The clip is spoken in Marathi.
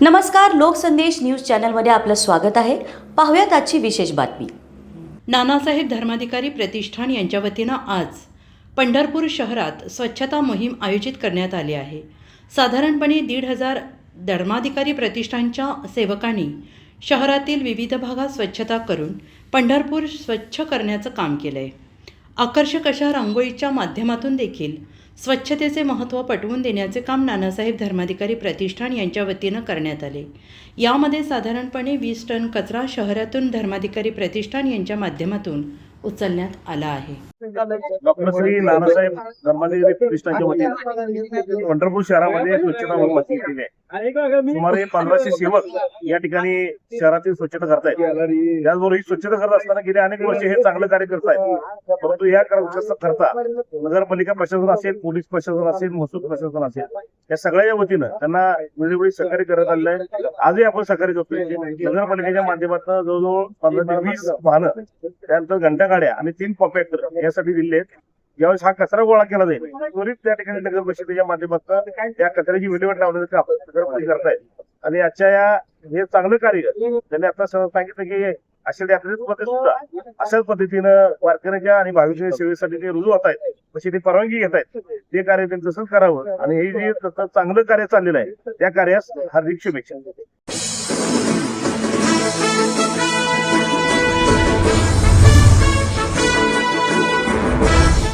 नमस्कार लोकसंदेश न्यूज चॅनलमध्ये आपलं स्वागत आहे. पाहूयात आजची विशेष बातमी. नानासाहेब धर्माधिकारी प्रतिष्ठान यांच्या वतीनं आज पंढरपूर शहरात स्वच्छता मोहीम आयोजित करण्यात आली आहे. साधारणपणे दीड हजार धर्माधिकारी प्रतिष्ठानच्या सेवकांनी शहरातील विविध भागात स्वच्छता करून पंढरपूर स्वच्छ करण्याचं काम केलं आहे आकर्षक अशा रांगोळीच्या माध्यमातून देखील स्वच्छतेचे महत्त्व पटवून देण्याचे काम नानासाहेब धर्माधिकारी प्रतिष्ठान यांच्या वतीनं करण्यात आले. यामध्ये साधारणपणे वीस टन कचरा शहरातून धर्माधिकारी प्रतिष्ठान यांच्या माध्यमातून उचलण्यात आला आहे. डॉक्टर श्री नानासाहेब धर्माधिकारी प्रतिष्ठानच्या वतीने पंढरपूर शहरामध्ये स्वच्छता मोहीम आहे. सुमारे पंधराशे सेवक या ठिकाणी शहरातील स्वच्छता करतायत. त्याचबरोबर ही स्वच्छता करत असताना गेले अनेक वर्ष हे चांगलं कार्य करतायत. परंतु या कर- करता नगरपालिका प्रशासन असेल पोलीस प्रशासन असेल महसूल प्रशासन असेल या सगळ्या वतीनं त्यांना वेळोवेळी सहकार्य करत आलेलं आहे आजही आपण सहकार्य करतोय. नगरपालिकेच्या माध्यमातून जवळजवळ पंधरा ते वीस वाहनं त्यानंतर घंटा गाड्या आणि तीन पॉपॅक्टर यासाठी दिले आहेत ज्यावेळेस हा कचरा गोळा केला जाईल. त्वरित त्या ठिकाणी नगर परिषदेच्या माध्यमातून त्या कचऱ्याची विल्हेवाट लावण्याचं काम नगरपालिका करतायत आणि आजच्या या हे चांगलं कार्य त्यांनी आता सांगितलं की अशा यात्रेमध्ये सुद्धा. अशाच पद्धतीनं वारकऱ्याच्या आणि भाविकांच्या सेवेसाठी ते रुजू होत आहेत तशी ते परवानगी घेत आहेत. ते कार्य त्यांनी तसंच करावं. आणि हे जे चांगलं कार्य चाललेलं आहे त्या कार्यास हार्दिक शुभेच्छा.